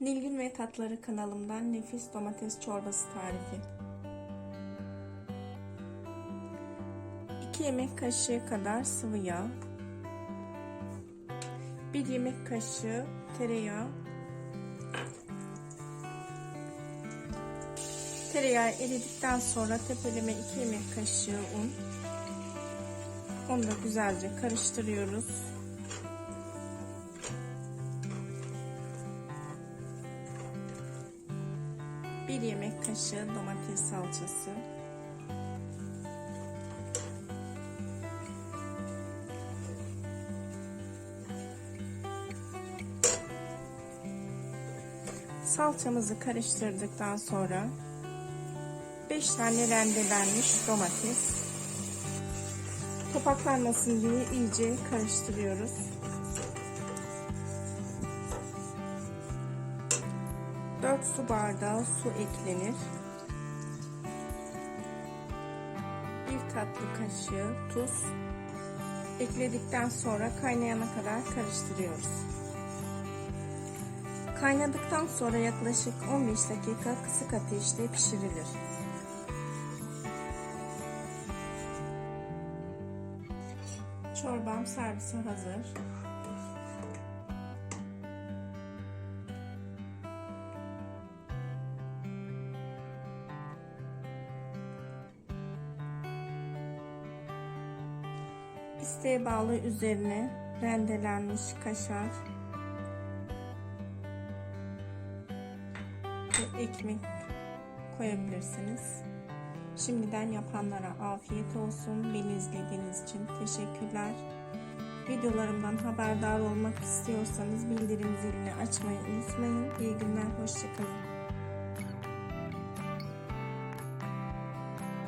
Nilgün ve Tatları kanalımdan nefis domates çorbası tarifi. 2 yemek kaşığı kadar sıvı yağ, 1 yemek kaşığı tereyağı, tereyağı eridikten sonra tepeleme 2 yemek kaşığı un, onu da güzelce karıştırıyoruz. Bir yemek kaşığı domates salçası. Salçamızı karıştırdıktan sonra 5 tane rendelenmiş domates. Topaklanmasın diye iyice karıştırıyoruz. 4 su bardağı su eklenir. 1 tatlı kaşığı tuz ekledikten sonra kaynayana kadar karıştırıyoruz. Kaynadıktan sonra yaklaşık 15 dakika kısık ateşte pişirilir. Çorbam servise hazır. İsteğe bağlı üzerine rendelenmiş kaşar ve ekmek koyabilirsiniz. Şimdiden yapanlara afiyet olsun. Beni izlediğiniz için teşekkürler. Videolarımdan haberdar olmak istiyorsanız bildirim zilini açmayı unutmayın. İyi günler, hoşçakalın.